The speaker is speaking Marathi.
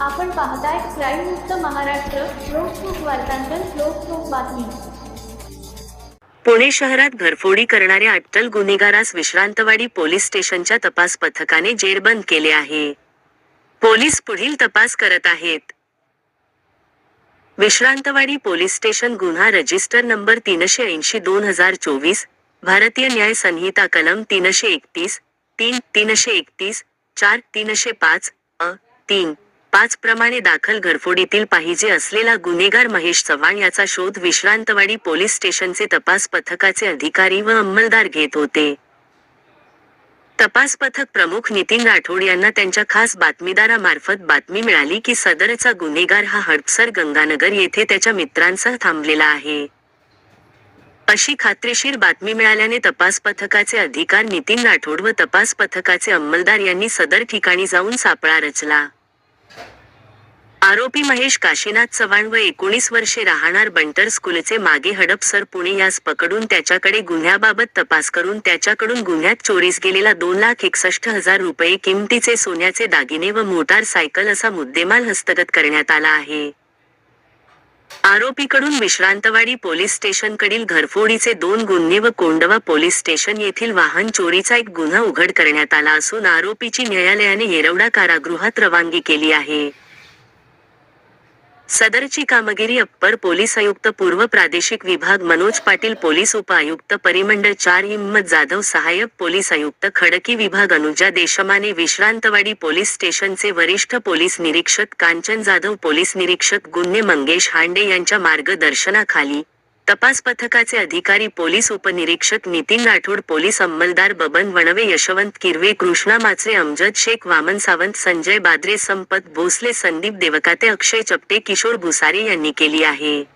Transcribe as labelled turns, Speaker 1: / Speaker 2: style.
Speaker 1: आपण पाहताय क्राईम मुक्त महाराष्ट्र लोकसुख वार्तांकन लोकसुख बातमी.
Speaker 2: पुणे शहरात घरफोडी करणाऱ्या अट्टल गुन्हेगारास विश्रांतवाडी पोलीस स्टेशनच्या तपास पथकाने जेरबंद केले आहे. पोलीस पुढील तपास करत आहेत. विश्रांतवाडी पोलीस स्टेशन गुन्हा रजिस्टर नंबर तीनशे ऐंशी दोन हजार चोवीस भारतीय न्याय संहिता कलम तीनशे एकतीस तीन तीनशे एकतीस चार तीनशे पाच अ तीन. पाच प्रमाणे दाखल घरफोडीतील पाहिजे असलेला गुन्हेगार महेश चव्हाण याचा शोध विश्रांतवाडी पोलीस स्टेशनचे तपास पथकाचे अधिकारी व अंमलदार घेत होते. तपास पथक प्रमुख नितीन राठोड यांना त्यांच्या खास बातमीदारामार्फत बातमी मिळाली की सदरचा गुन्हेगार हा हडपसर गंगानगर येथे त्याच्या मित्रांसह थांबलेला आहे. अशी खात्रीशीर बातमी मिळाल्याने तपास पथकाचे अधिकार नितीन राठोड व तपास पथकाचे अंमलदार यांनी सदर ठिकाणी जाऊन सापळा रचला. आरोपी महेश काशीनाथ चव्हाण व एकोणीस वर्षे राहणार बंटर स्कूलचे मागे हडपसर पुणे यास पकडून त्याच्याकडे गुन्ह्याबाबत तपास करून त्याच्याकडून गुन्ह्यात चोरीस गेलेला दोन लाख एकसष्ट हजार रुपये किमतीचे सोन्याचे दागिने व मोटार सायकल असा मुद्देमाल हस्तगत करण्यात आला आहे. आरोपीकडून विश्रांतवाडी पोलीस स्टेशनकडील घरफोडीचे दोन गुन्हे व कोंडवा पोलीस स्टेशन येथील वाहन चोरीचा एक गुन्हा उघड करण्यात आला असून आरोपीची न्यायालयाने येरवडा कारागृहात रवानगी केली आहे. सदरची कामगिरी अप्पर पोलीस आयुक्त पूर्व प्रादेशिक विभाग मनोज पाटील पोलीस उपआयुक्त परिमंडळ चार हिम्मत जाधव सहाय्यक पोलीस आयुक्त खडकी विभाग अनुजा देशमाने विश्रांतवाडी पोलीस स्टेशनचे वरिष्ठ पोलीस निरीक्षक कांचन जाधव पोलीस निरीक्षक गुन्हे मंगेश हांडे यांच्या मार्गदर्शनाखाली तपास पथकाचे अधिकारी पोलीस उपनिरीक्षक नितीन राठोड पोलीस अंमलदार बबन वणवे यशवंत किरवे कृष्णा माचरे अमजद शेख वामन सावंत संजय बाद्रे संपत भोसले संदीप देवकाते अक्षय चपटे किशोर भुसारे यांनी केली आहे.